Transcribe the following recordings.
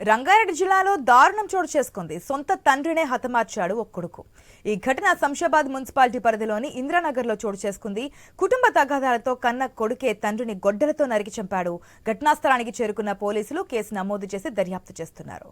రంగారెడ్డి జిల్లాలో దారుణం చోటు చేసుకుంది. సొంత తండ్రినే హతమార్చాడు ఒక కొడుకు. ఈ ఘటన శంషాబాద్ మున్సిపాలిటీ పరిధిలోని ఇందిరానగర్లో చోటు చేసుకుంది. కుటుంబ తగాదాలతో కన్న కొడుకే తండ్రిని గొడ్డలతో నరికి చంపాడు. ఘటనా స్థలానికి చేరుకున్న పోలీసులు కేసు నమోదు చేసి దర్యాప్తు చేస్తున్నారు.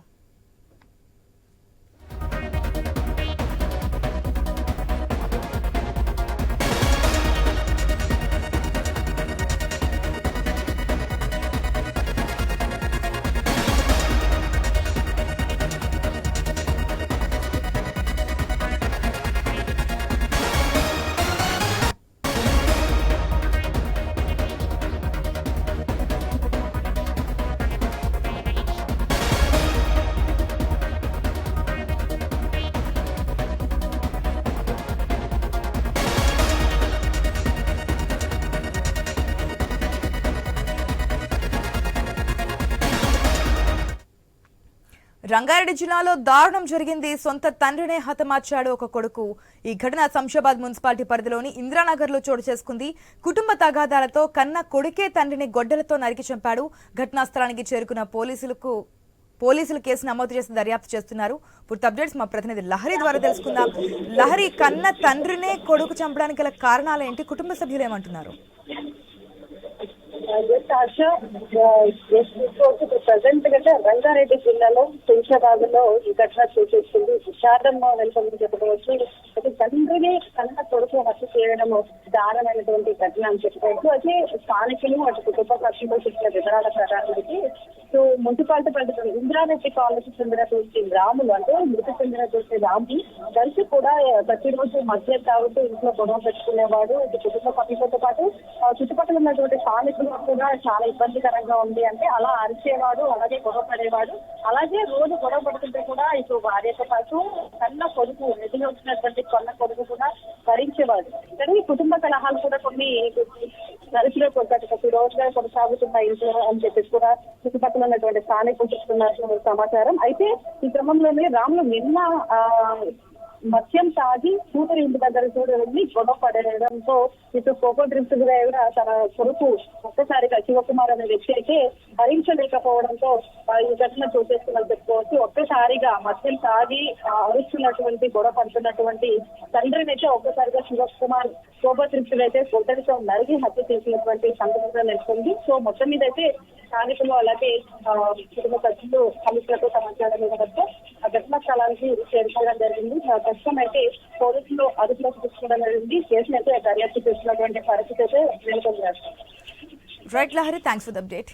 రంగారెడ్డి జిల్లాలో దారుణం జరిగింది. సొంత తండ్రినే హతమార్చాడు ఒక కొడుకు. ఈ ఘటన శంషాబాద్ మున్సిపాలిటీ పరిధిలోని ఇందిరానగర్లో చోటు చేసుకుంది. కుటుంబ తగాదాలతో కన్న కొడుకే తండ్రిని గొడ్డలతో నరికి చంపాడు. ఘటనా స్థలానికి చేరుకున్న పోలీసులకు పోలీసులు కేసు నమోదు చేసి దర్యాప్తు చేస్తున్నారు. పూర్తి అప్డేట్స్ మా ప్రతినిధి లహరి ద్వారా తెలుసుకుందాం. లహరి కన్న తండ్రినే కొడుకు చంపడానికి గల కారణాలు ఏంటి? కుటుంబ సభ్యులు ఏమంటున్నారు? జస్ట్ ఆశ ప్రజెంట్గా రంగారెడ్డి జిల్లాలో శంషాబాద్లో ఈ ఘటన చూసేస్తుంది శారదమ్మ వెళ్తామని చెప్పుకోవచ్చు అయితే తండ్రిని కన్న కొడుకు హత్య చేయడం దారుణమైనటువంటి ఘటన అని చెప్పుకోవచ్చు అయితే స్థానికులు అటు కుటుంబ సభ్యులు చెప్పిన వివరాల ప్రకారానికి సో మున్సిపాలిటీ పరిధిలో కాలేజీ కాలనీకి చెందినటువంటి రాములు అంటే మృతి చెందినటువంటి రాము కలిసి కూడా ప్రతిరోజు మధ్య తాగుతూ ఇంట్లో గొడవ పెట్టుకునేవాడు. ఇటు కుటుంబ పక్షులతో పాటు చుట్టుపక్కల ఉన్నటువంటి స్థానికులు కూడా చాలా ఇబ్బందికరంగా ఉంది అంటే అలా అరిచేవాడు అలాగే గొడవ పడేవాడు. అలాగే రోజు గొడవ పడుతుంటే కూడా ఇటు భార్యతో పాటు కన్న కొడుకు నిధులు వచ్చినటువంటి కొన్న కొడుకు కూడా భరించేవాడు. కానీ కుటుంబ కలహాలు కూడా కొన్ని నలుసులో ప్రతి రోజుగా కొనసాగుతున్నాయి ఇంట్లో అని చెప్పేసి కూడా చుట్టుపక్కల ఉన్నటువంటి స్థానికులు చెప్తున్నారు సమాచారం. అయితే ఈ క్రమంలోనే రాములు నిన్న ఆ, మద్యం తాగి కూతురు ఇంటి దగ్గర కూడా వెళ్ళి గొడవ పడడంతో ఇటు కోకో డ్రింక్స్ కూడా తన కొడుకు ఒక్కసారిగా శివకుమార్ అనే వ్యక్తి అయితే భరించలేకపోవడంతో ఈ ఘటన చూసేస్తున్నది చెప్పుకోవచ్చు. ఒక్కసారిగా మద్యం తాగి అరుస్తున్నటువంటి గొడవ పడుతున్నటువంటి తండ్రిని అయితే ఒక్కసారిగా శివకుమార్ కోకో డ్రింక్స్ అయితే గొడ్డలితో నరిగి హత్య చేసినటువంటి సంఘటన నెలకొంది. సో మొత్తం మీద అయితే స్థానికులు అలాగే ఆ, కుటుంబ సభ్యులు కమిషనర్తో సమాచారం ఇవ్వడంతో ఆ ఘటనా స్థలానికి చేరుకోవడం జరిగింది. ఆ ప్రస్తుతం అయితే పోలీసులు అదుపులోకి తీసుకోవడం జరిగింది. కేసును అయితే దర్యాప్తు చేస్తున్నటువంటి పరిస్థితి అయితే నెలకొంది. Right Lahari thanks for the update